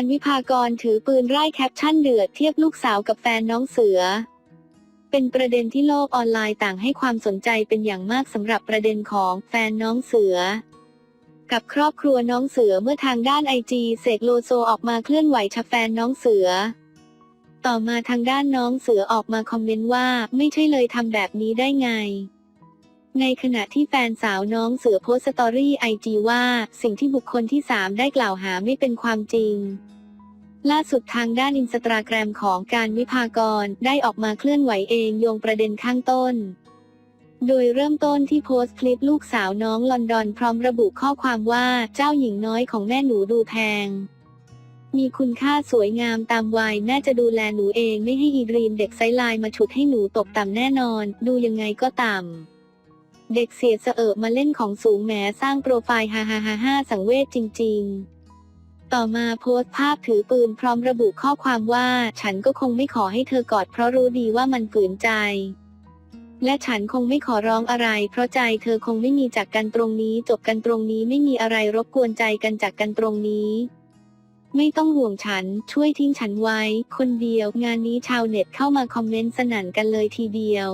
การวิภากรถือปืนไล่แคปชั่นเดือดเทียบลูกสาวกับแฟนน้องเสือ เป็นประเด็นที่โลกออนไลน์ต่างให้ความสนใจเป็นอย่างมากสำหรับประเด็นของแฟนน้องเสือ กับครอบครัวน้องเสือเมื่อทางด้านไอจีเสกโลโซออกมาเคลื่อนไหวชะแฟนน้องเสือ ต่อมาทางด้านน้องเสือออกมาคอมเมนต์ว่าไม่ใช่เลยทำแบบนี้ได้ไงในขณะที่แฟนสาวน้องเสือโพสต์สตอรี่ไอจีว่า สิ่งที่บุคคลที่ 3 ได้กล่าวหาไม่เป็นความจริง ล่าสุดทางด้านอินสตาแกรมของการวิภากรได้ออกมาเคลื่อนไหวเองโยงประเด็นข้างต้น โดยเริ่มต้นที่โพสต์คลิปลูกสาวน้องลอนดอนพร้อมระบุข้อความว่าเจ้าหญิงน้อยของแม่หนูดูแพง มีคุณค่าสวยงามตามวัยแม่จะดูแลหนูเองไม่ให้อีดรีมเด็กไซไลน์มาฉุดให้หนูตกต่ำแน่นอน ดูยังไงก็ต่ำเด็กเสียเสอะมาเล่นของสูงแหมสร้างโปรไฟล์ฮาฮ่าฮ่าฮ่าสังเวชจริง ๆ ต่อมาโพสต์ภาพถือปืนพร้อมระบุข้อความว่า ฉันก็คงไม่ขอให้เธอกอดเพราะรู้ดีว่ามันฝืนใจ และฉันคงไม่ขอร้องอะไร เพราะใจเธอคงไม่มีจากกันตรงนี้ จบกันตรงนี้ไม่มีอะไรรบกวนใจกันจากกันตรงนี้ไม่ต้องห่วงฉัน ช่วยทิ้งฉันไว้ คนเดียว งานนี้ชาวเน็ตเข้ามาคอมเมนต์สนั่นกันเลยทีเดียว